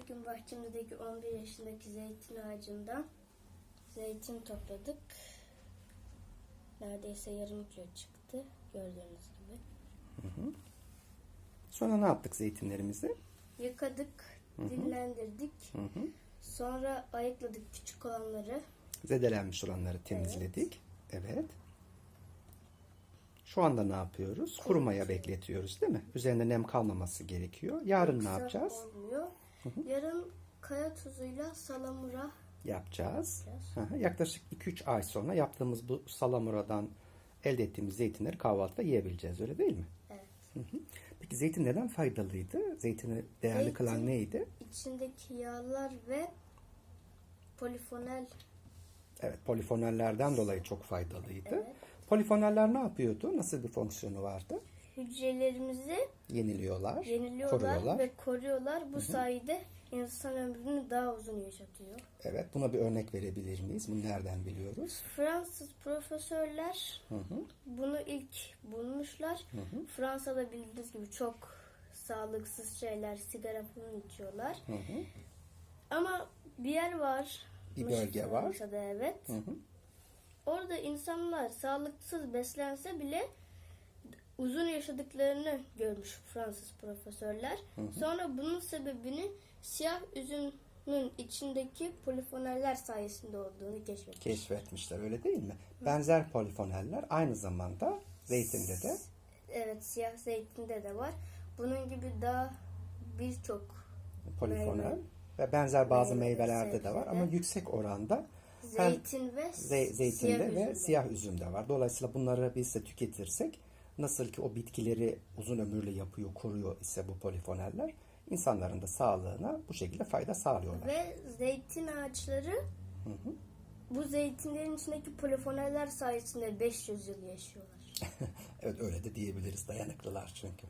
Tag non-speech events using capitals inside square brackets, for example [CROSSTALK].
Bugün bahçemizdeki 11 yaşındaki zeytin ağacından zeytin topladık. Neredeyse yarım kilo çıktı. Gördüğünüz gibi. Sonra ne yaptık zeytinlerimizi? Yıkadık, dinlendirdik. Hı hı. Sonra ayıkladık küçük olanları. Zedelenmiş olanları temizledik. Evet. Şu anda ne yapıyoruz? Kurumaya bekletiyoruz değil mi? Üzerinde nem kalmaması gerekiyor. Yarın ne Yoksa yapacağız? Olmuyor. Yarın kaya tuzuyla salamura Yapacağız. Yapacağız. Hı hı. Yaklaşık 2-3 ay sonra yaptığımız bu salamuradan elde ettiğimiz zeytinleri kahvaltıda yiyebileceğiz öyle değil mi? evet. Hı hı. Peki zeytin neden faydalıydı? Zeytini değerli Zeytin- kılan neydi? içindeki yağlar ve polifonel Evet, polifenollerden dolayı çok faydalıydı. Evet. Polifenoller ne yapıyordu? Nasıl bir fonksiyonu vardı? Hücrelerimizi Yeniliyorlar, yeniliyorlar koruyorlar. ve koruyorlar. Bu sayede insan ömrünü daha uzun yaşatıyor. Evet, buna bir örnek verebilir miyiz? Bunu nereden biliyoruz? Fransız profesörler Hı hı. bunu ilk bulmuşlar. Fransa'da bildiğiniz gibi çok sağlıksız şeyler, sigara falan içiyorlar. Hı hı. Ama bir yer var. Bir bölge var. Fransa'da evet. Hı hı. Orada insanlar sağlıksız beslense bile uzun yaşadıklarını görmüş Fransız profesörler. Sonra bunun sebebini siyah üzümün içindeki polifenoller sayesinde olduğunu keşfetmiş. Keşfetmişler öyle değil mi? Benzer polifenoller aynı zamanda zeytinde de Evet siyah zeytinde de var. Bunun gibi daha birçok polifenol Meyve. ve benzer bazı Meyve, meyvelerde de var ama yüksek oranda zeytin ve ze- zeytinde siyah ve üzümde. siyah üzümde var. Dolayısıyla bunları biz de tüketirsek nasıl ki o bitkileri uzun ömürlü yapıyor, koruyor ise bu polifenoller insanların da sağlığına bu şekilde fayda sağlıyorlar. Ve zeytin ağaçları bu zeytinlerin içindeki polifenoller sayesinde 500 yıl yaşıyorlar. [LAUGHS] evet öyle de diyebiliriz dayanıklılar çünkü.